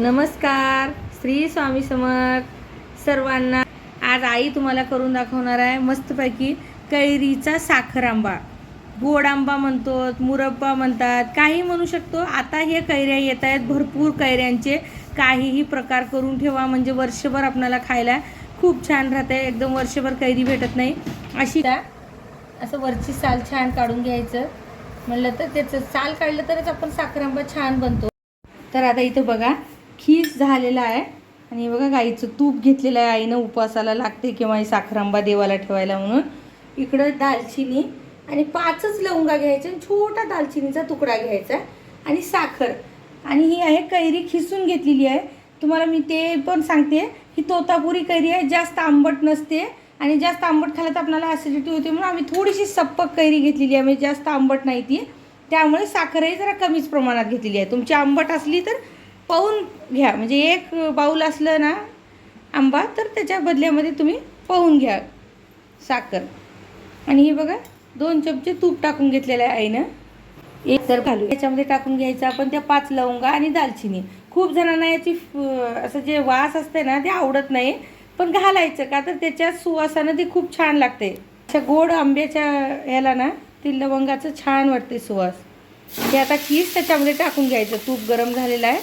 नमस्कार श्री स्वामी समर्थ सर्वांना. आज आई तुम्हाला करून दाखवणार आहे मस्तपैकी कैरीचा साखर आंबा गोड आंबा म्हणतो मुरब्बा म्हणतात काही म्हणू शकतो. आता हे कैऱ्या येत आहेत भरपूर कैऱ्यांचे. काहीही प्रकार करून ठेवा म्हणजे वर्षभर आपणाला खायला खूप छान राहते. एकदम वर्षभर कैरी भेटत नाही. अशी का असं वरची साल छान काढून घ्यायचं. म्हणलं तर त्याचं साल काढलं तरच आपण साखर आंबा छान बनतो. तर आता इथं बघा खीस झालेला आहे. आणि बघा गाईचं तूप घेतलेलं आहे आईनं उपवासाला लागते किंवा साखरांबा देवाला ठेवायला म्हणून. इकडं दालचिनी आणि पाचच लवंगा घ्यायच्या आणि छोटा दालचिनीचा तुकडा घ्यायचा आणि साखर. आणि ही आहे कैरी खिसून घेतलेली आहे. तुम्हाला मी ते पण सांगते. ही तोतापुरी कैरी आहे. जास्त आंबट नसते. आणि जास्त आंबट खाल्लं तर आपल्याला ॲसिडिटी होते म्हणून आम्ही थोडीशी सप्पक कैरी घेतलेली आहे. म्हणजे जास्त आंबट नाही ती. त्यामुळे साखरही जरा कमीच प्रमाणात घेतलेली आहे. तुमची आंबट असली तर पाहून घ्या. म्हणजे एक बाऊल असलं ना आंबा तर त्याच्या बदल्यामध्ये तुम्ही पाहून घ्या साखर. आणि हे बघा दोन चमचे तूप टाकून घेतलेलं आहे आईनं. एक तर घालू. याच्यामध्ये टाकून घ्यायचं आपण त्या पाच लवंगा आणि दालचिनी. खूप जणांना याची असं जे वास असते ना ते आवडत नाही. पण घालायचं का? तर त्याच्या सुवासानं ते खूप छान लागते अशा गोड आंब्याच्या ह्याला ना ते लवंगाचं छान वाटते सुवास. ते आता कीस त्याच्यामध्ये टाकून घ्यायचं? तूप गरम झालेलं आहे.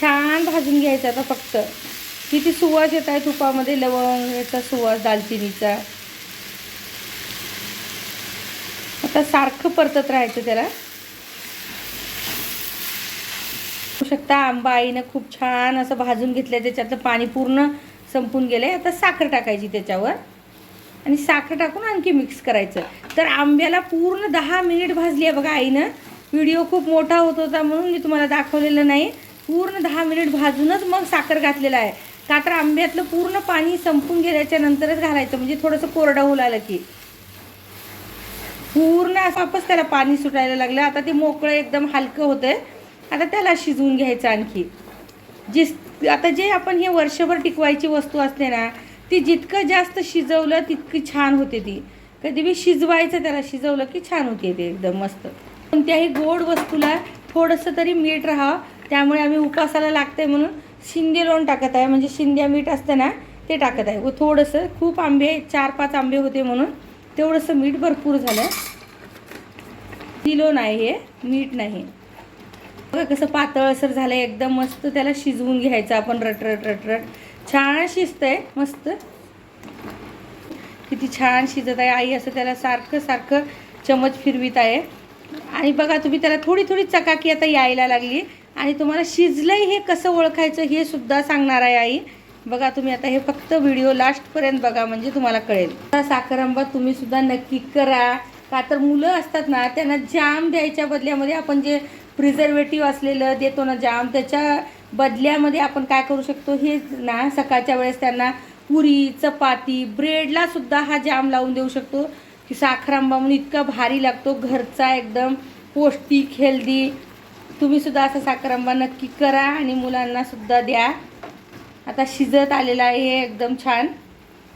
छान भाजून घ्यायचं आता फक्त. किती सुवास येत आहे तुपामध्ये लवंग याचा सुवास दालचिनीचा. आता सारखं परतत राहायचं त्याला. बघू शकता आंबा आईनं खूप छान असं भाजून घेतलं त्याच्यातलं पाणी पूर्ण संपून गेलंय. आता साखर टाकायची त्याच्यावर. आणि साखर टाकून आणखी मिक्स करायचं. तर आंब्याला पूर्ण दहा मिनिट भाजली आहे बघा आईनं. व्हिडिओ खूप मोठा होत होता म्हणून मी तुम्हाला दाखवलेलं नाही. पूर्ण दहा मिनिट भाजूनच मग साखर घातलेला आहे. का तर आंब्यातलं पूर्ण पाणी संपून गेल्याच्या नंतरच घालायचं. म्हणजे थोडंसं कोरडं होऊ लागलं की. पूर्ण असं वापस त्याला पाणी सुटायला लागलं. आता ते मोकळं एकदम हलकं होतं आता त्याला शिजवून घ्यायचं आणखी. जिस आता जे आपण हे वर्षभर टिकवायची वस्तू असते ना ती जितकं जास्त शिजवलं तितकी छान होते ती. कधी बी शिजवायचं त्याला शिजवलं की छान होते ते एकदम मस्त. कोणत्याही गोड वस्तूला थोडंसं तरी मीठ राहावं. त्यामुळे आम्ही उपासाला लागते म्हणून शिंदे लोण टाकत आहे. म्हणजे शिंद्या मीठ असतं ना ते टाकत आहे. व थोडंसं खूप आंबे चार पाच आंबे होते म्हणून तेवढंसं मीठ भरपूर झालं. किलो नाही हे मीठ नाही. बघा कसं पातळसर झालं एकदम मस्त त्याला शिजवून घ्यायचं आपण रटरट रटरट छान शिजतंय मस्त. किती छान शिजत आहे. आई असं त्याला सारखं सारखं चमच फिरवीत आहे. आणि बघा तुम्ही त्याला थोडी थोडी चकाकी आता यायला लागली. आणि तुम्हाला शिजलंय हे कसं ओळखायचं हे सुद्धा सांगणार आहे आई. बघा तुम्ही आता हे फक्त व्हिडिओ लास्टपर्यंत बघा म्हणजे तुम्हाला कळेल. साखरंबा तुम्ही सुद्धा नक्की करा. का तर मुलं असतात ना त्यांना जाम द्यायच्या बदल्यामध्ये आपण जे प्रिझर्वेटिव्ह असलेलं देतो ना जाम त्याच्या बदल्यामध्ये आपण काय करू शकतो? हे ना सकाळच्या वेळेस त्यांना पुरी चपाती ब्रेडला सुद्धा हा जाम लावून देऊ शकतो. की साखर आंबा म्हणून इतका भारी लागतो घरचा एकदम पौष्टिक हेल्दी तुम्हीसुद्धा असा साखर आंबा नक्की करा आणि मुलांनासुद्धा द्या. आता शिजत आलेला आहे हे एकदम छान.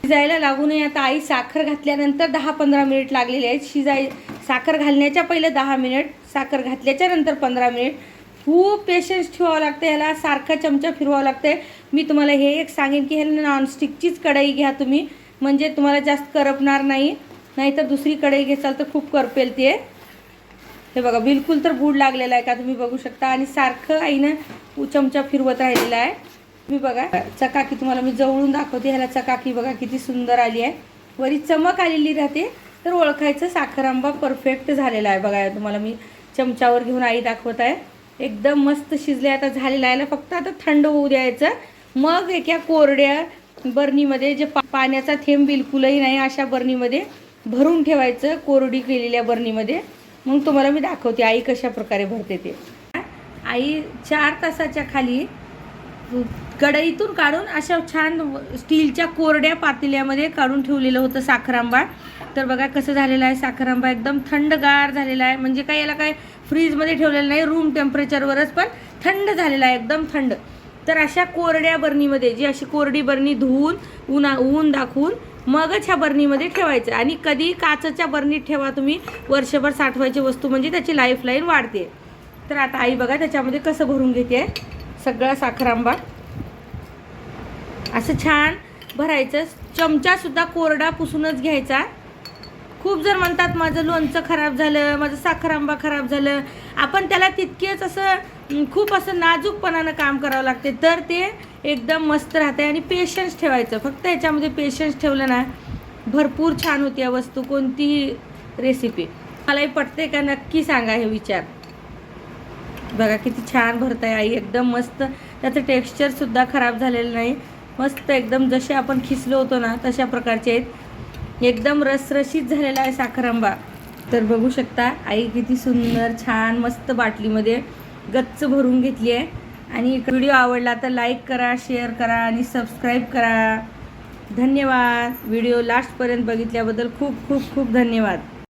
शिजायला लागू नये. आता आई साखर घातल्यानंतर दहा पंधरा मिनिट लागलेले आहेत. शिजाय साखर घालण्याच्या पहिले दहा मिनिट साखर घातल्याच्या नंतर पंधरा मिनिट. खूप पेशन्स ठेवावं लागतं. ह्याला सारखा चमचा फिरवावं लागतं मी तुम्हाला हे एक सांगेन की ह्याला नॉनस्टिकचीच कढई घ्या तुम्ही. म्हणजे तुम्हाला जास्त करपणार नाही. नाहीतर दुसरी कढई घेसाल तर खूप करपेल ते. हे बघा बिलकुल तर बूड लागलेला आहे का तुम्ही बघू शकता. आणि सारखं आईनं चमचा फिरवत राहिलेला आहे. तुम्ही बघा चकाकी तुम्हाला मी जवळून दाखवते. ह्याला चकाकी बघा किती सुंदर आली आहे. वरी चमक आलेली राहते. तर ओळखायचं साखर आंबा परफेक्ट झालेला आहे. बघा तुम्हाला मी चमच्यावर घेऊन आई दाखवत आहे. एकदम मस्त शिजले आता झालेला आहे ना फक्त आता थंड होऊ द्यायचं. मग एका कोरड्या बरणीमध्ये जे पा पाण्याचा थेंब बिलकुलही नाही अशा बरणीमध्ये. भरून ठेवायचं कोरडी केलेल्या बरणीमध्ये. मग तुम्हाला मी दाखवते आई कशा प्रकारे भरते ते. आई चार तासाच्या खाली कढईतून काढून अशा छान स्टीलच्या कोरड्या पातेल्यामध्ये काढून ठेवलेलं होतं साखरांबा तर बघा कसं झालेलं आहे साखरांबा एकदम थंडगार झालेला आहे. म्हणजे काय याला काय फ्रीजमध्ये ठेवलेलं नाही रूम टेम्परेचरवरच पण थंड झालेला आहे एकदम थंड. तर अशा कोरड्या बरणीमध्ये जी अशी कोरडी बरणी धुवून उन्हा ऊन दाखवून मगच ह्या बरणीमध्ये ठेवायचं. आणि कधी काचच्या बरणीत ठेवा तुम्ही. वर्षभर साठवायची वस्तू म्हणजे त्याची लाईफलाईन वाढते. तर आता आई बघा त्याच्यामध्ये कसं भरून घेते सगळा साखरांबा. असं छान भरायचं. चमचासुद्धा कोरडा पुसूनच घ्यायचा. खूप जर म्हणतात माझं लोणचं खराब झालं माझं साखर आंबा खराब झालं आपण त्याला तितकेच असं खूप असं नाजूकपणानं काम करावं लागते. तर ते एकदम मस्त राहते आणि पेशन्स ठेवायचं. फक्त याच्यामध्ये पेशन्स ठेवलं ना भरपूर छान होती या वस्तू. कोणतीही रेसिपी मलाही पटते का? नक्की सांगा हे विचार. बघा किती छान भरत आहे आई. एकदम मस्त. त्याचं टेक्स्चरसुद्धा खराब झालेलं नाही. मस्त एकदम जसे आपण खिसलो होतो ना तशा प्रकारचे आहेत. एकदम रसरशीत झालेला आहे साखरांबा तर बघू शकता आई किती सुंदर छान मस्त बाटलीमध्ये गच्च भरून घेतली आहे. आणि व्हिडिओ आवडला तर लाईक करा शेअर करा आणि सबस्क्राईब करा. धन्यवाद. व्हिडिओ लास्टपर्यंत बघितल्याबद्दल खूप खूप खूप धन्यवाद.